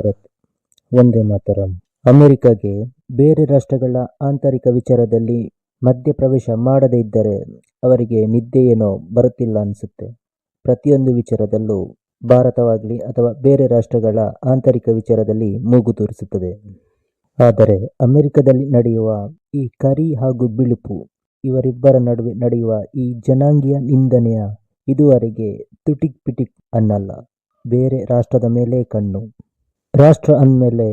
ಭಾರತ್ ಒಂದೇ ಮಾತರಂ. ಅಮೆರಿಕಗೆ ಬೇರೆ ರಾಷ್ಟ್ರಗಳ ಆಂತರಿಕ ವಿಚಾರದಲ್ಲಿ ಮಧ್ಯಪ್ರವೇಶ ಮಾಡದೇ ಇದ್ದರೆ ಅವರಿಗೆ ನಿದ್ದೆ ಏನೋ ಬರುತ್ತಿಲ್ಲ ಅನಿಸುತ್ತೆ. ಪ್ರತಿಯೊಂದು ವಿಚಾರದಲ್ಲೂ ಭಾರತವಾಗಲಿ ಅಥವಾ ಬೇರೆ ರಾಷ್ಟ್ರಗಳ ಆಂತರಿಕ ವಿಚಾರದಲ್ಲಿ ಮೂಗು ತೂರಿಸುತ್ತದೆ. ಆದರೆ ಅಮೆರಿಕದಲ್ಲಿ ನಡೆಯುವ ಈ ಕರಿ ಹಾಗೂ ಬಿಳುಪು, ಇವರಿಬ್ಬರ ನಡುವೆ ನಡೆಯುವ ಈ ಜನಾಂಗೀಯ ನಿಂದನೆಯ ಇದುವರೆಗೆ ತುಟಿಕ್ ಪಿಟಿಕ್ ಅನ್ನಲ್ಲ, ಬೇರೆ ರಾಷ್ಟ್ರದ ಮೇಲೆ ಕಣ್ಣು. ರಾಷ್ಟ್ರ ಅಂದಮೇಲೆ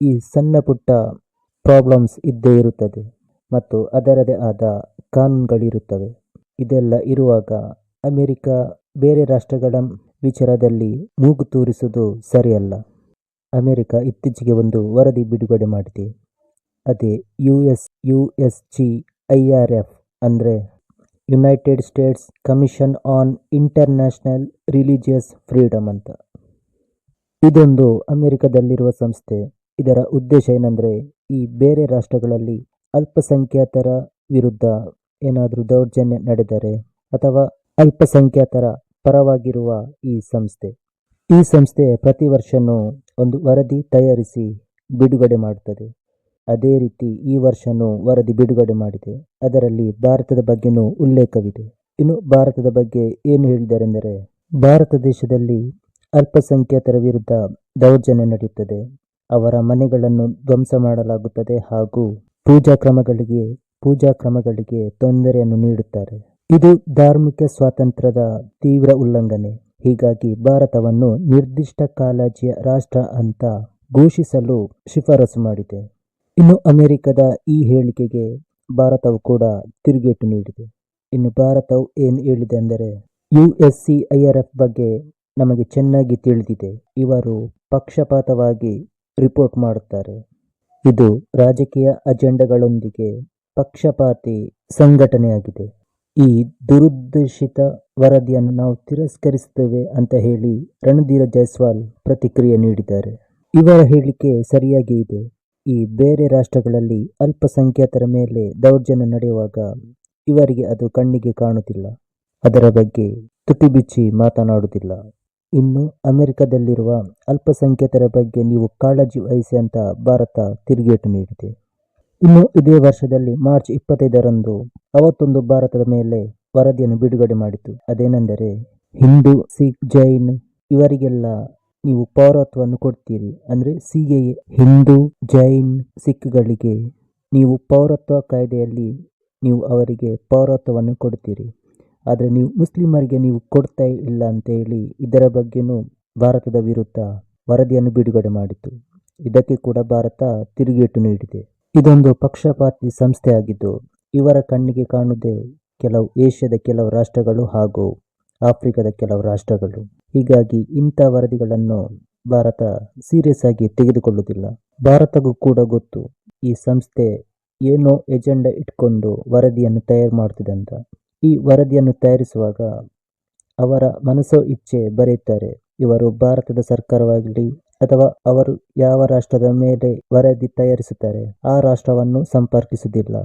ಈ ಸಣ್ಣ ಪುಟ್ಟ ಪ್ರಾಬ್ಲಮ್ಸ್ ಇದ್ದೇ ಇರುತ್ತದೆ ಮತ್ತು ಅದರದೇ ಆದ ಕಾನೂನುಗಳಿರುತ್ತವೆ. ಇದೆಲ್ಲ ಇರುವಾಗ ಅಮೆರಿಕ ಬೇರೆ ರಾಷ್ಟ್ರಗಳ ವಿಚಾರದಲ್ಲಿ ಮೂಗು ತೂರಿಸುವುದು ಸರಿಯಲ್ಲ. ಅಮೆರಿಕ ಇತ್ತೀಚೆಗೆ ಒಂದು ವರದಿ ಬಿಡುಗಡೆ ಮಾಡಿದೆ. ಅದೇ U S U S G I R F ಅಂದರೆ United States Commission on International Religious Freedom ಅಂತ. ಇದೊಂದು ಅಮೆರಿಕದಲ್ಲಿರುವ ಸಂಸ್ಥೆ. ಇದರ ಉದ್ದೇಶ ಏನಂದ್ರೆ, ಈ ಬೇರೆ ರಾಷ್ಟ್ರಗಳಲ್ಲಿ ಅಲ್ಪಸಂಖ್ಯಾತರ ವಿರುದ್ಧ ಏನಾದರೂ ದೌರ್ಜನ್ಯ ನಡೆದರೆ ಅಥವಾ ಅಲ್ಪಸಂಖ್ಯಾತರ ಪರವಾಗಿರುವ ಈ ಸಂಸ್ಥೆ. ಈ ಸಂಸ್ಥೆ ಪ್ರತಿ ವರ್ಷನೂ ಒಂದು ವರದಿ ತಯಾರಿಸಿ ಬಿಡುಗಡೆ ಮಾಡುತ್ತದೆ. ಅದೇ ರೀತಿ ಈ ವರ್ಷನೂ ವರದಿ ಬಿಡುಗಡೆ ಮಾಡಿದೆ. ಅದರಲ್ಲಿ ಭಾರತದ ಬಗ್ಗೆನೂ ಉಲ್ಲೇಖವಿದೆ. ಇನ್ನು ಭಾರತದ ಬಗ್ಗೆ ಏನು ಹೇಳಿದ್ದಾರೆಂದರೆ ಭಾರತ ದೇಶದಲ್ಲಿ ಅಲ್ಪಸಂಖ್ಯಾತರ ವಿರುದ್ಧ ದೌರ್ಜನ್ಯ ನಡೆಯುತ್ತದೆ. ಅವರ ಮನೆಗಳನ್ನು ಧ್ವಂಸ ಮಾಡಲಾಗುತ್ತದೆ ಹಾಗೂ ಪೂಜಾ ಕ್ರಮಗಳಿಗೆ ಪೂಜಾ ಕ್ರಮಗಳಿಗೆ ತೊಂದರೆಯನ್ನು ನೀಡುತ್ತಾರೆ. ಇದು ಧಾರ್ಮಿಕ ಸ್ವಾತಂತ್ರ್ಯದ ತೀವ್ರ ಉಲ್ಲಂಘನೆ. ಹೀಗಾಗಿ ಭಾರತವನ್ನು ನಿರ್ದಿಷ್ಟ ಕಾಳಜಿಯ ರಾಷ್ಟ್ರ ಅಂತ ಘೋಷಿಸಲು ಶಿಫಾರಸು ಮಾಡಿದೆ. ಇನ್ನು ಅಮೆರಿಕದ ಈ ಹೇಳಿಕೆಗೆ ಭಾರತವು ಕೂಡ ತಿರುಗೇಟು ನೀಡಿದೆ. ಇನ್ನು ಭಾರತವು ಏನು ಹೇಳಿದೆ ಅಂದರೆ, U S C I R F ಬಗ್ಗೆ ನಮಗೆ ಚೆನ್ನಾಗಿ ತಿಳಿದಿದೆ. ಇವರು ಪಕ್ಷಪಾತವಾಗಿ ರಿಪೋರ್ಟ್ ಮಾಡುತ್ತಾರೆ. ಇದು ರಾಜಕೀಯ ಅಜೆಂಡಾಗಳೊಂದಿಗೆ ಪಕ್ಷಪಾತಿ ಸಂಘಟನೆಯಾಗಿದೆ. ಈ ದುರುದ್ದೇಶಿತ ವರದಿಯನ್ನು ನಾವು ತಿರಸ್ಕರಿಸುತ್ತೇವೆ ಅಂತ ಹೇಳಿ ರಣಧೀರ ಜೈಸ್ವಾಲ್ ಪ್ರತಿಕ್ರಿಯೆ ನೀಡಿದ್ದಾರೆ. ಇವರ ಹೇಳಿಕೆ ಸರಿಯಾಗಿ ಇದೆ. ಈ ಬೇರೆ ರಾಷ್ಟ್ರಗಳಲ್ಲಿ ಅಲ್ಪಸಂಖ್ಯಾತರ ಮೇಲೆ ದೌರ್ಜನ್ಯ ನಡೆಯುವಾಗ ಇವರಿಗೆ ಅದು ಕಣ್ಣಿಗೆ ಕಾಣುತ್ತಿಲ್ಲ. ಅದರ ಬಗ್ಗೆ ತುಟಿ ಬಿಚ್ಚಿ ಮಾತನಾಡುವುದಿಲ್ಲ. ಇನ್ನು ಅಮೆರಿಕದಲ್ಲಿರುವ ಅಲ್ಪಸಂಖ್ಯಾತರ ಬಗ್ಗೆ ನೀವು ಕಾಳಜಿ ವಹಿಸಿ ಅಂತ ಭಾರತ ತಿರುಗೇಟು ನೀಡಿದೆ. ಇನ್ನು ಇದೇ ವರ್ಷದಲ್ಲಿ ಮಾರ್ಚ್ ಇಪ್ಪತ್ತೈದರಂದು ಅವತ್ತೊಂದು ಭಾರತದ ಮೇಲೆ ವರದಿಯನ್ನು ಬಿಡುಗಡೆ ಮಾಡಿತು. ಅದೇನೆಂದರೆ, ಹಿಂದೂ, ಸಿಖ್, ಜೈನ್ ಇವರಿಗೆಲ್ಲ ನೀವು ಪೌರತ್ವವನ್ನು ಕೊಡ್ತೀರಿ. ಅಂದರೆ ಸಿ ಎ ಹಿಂದೂ, ಜೈನ್, ಸಿಖ್ಗಳಿಗೆ ನೀವು ಪೌರತ್ವ ಕಾಯ್ದೆಯಲ್ಲಿ ನೀವು ಅವರಿಗೆ ಪೌರತ್ವವನ್ನು ಕೊಡ್ತೀರಿ. ಆದರೆ ನೀವು ಮುಸ್ಲಿಮರಿಗೆ ನೀವು ಕೊಡ್ತಾ ಇಲ್ಲ ಅಂತೇಳಿ ಇದರ ಬಗ್ಗೆನೂ ಭಾರತದ ವಿರುದ್ಧ ವರದಿಯನ್ನು ಬಿಡುಗಡೆ ಮಾಡಿತು ಇದಕ್ಕೆ ಕೂಡ ಭಾರತ ತಿರುಗೇಟು ನೀಡಿದೆ. ಇದೊಂದು ಪಕ್ಷಪಾತಿ ಸಂಸ್ಥೆಯಾಗಿದ್ದು ಇವರ ಕಣ್ಣಿಗೆ ಕಾಣುವುದೇ ಕೆಲವು ಏಷ್ಯಾದ ಕೆಲವು ರಾಷ್ಟ್ರಗಳು ಹಾಗೂ ಆಫ್ರಿಕಾದ ಕೆಲವು ರಾಷ್ಟ್ರಗಳು. ಹೀಗಾಗಿ ಇಂಥ ವರದಿಗಳನ್ನು ಭಾರತ ಸೀರಿಯಸ್ ಆಗಿ ತೆಗೆದುಕೊಳ್ಳುವುದಿಲ್ಲ. ಭಾರತಕ್ಕೂ ಕೂಡ ಗೊತ್ತು ಈ ಸಂಸ್ಥೆ ಏನೋ ಎಜೆಂಡಾ ಇಟ್ಕೊಂಡು ವರದಿಯನ್ನು ತಯಾರು ಮಾಡ್ತಿದೆ ಅಂತ. ಈ ವರದಿಯನ್ನು ತಯಾರಿಸುವಾಗ ಅವರ ಮನಸ್ಸೋ ಇಚ್ಛೆ ಬರೆಯುತ್ತಾರೆ. ಇವರು ಭಾರತದ ಸರ್ಕಾರವಾಗಲಿ ಅಥವಾ ಅವರು ಯಾವ ರಾಷ್ಟ್ರದ ಮೇಲೆ ವರದಿ ತಯಾರಿಸುತ್ತಾರೆ, ಆ ರಾಷ್ಟ್ರವನ್ನು ಸಂಪರ್ಕಿಸುವುದಿಲ್ಲ.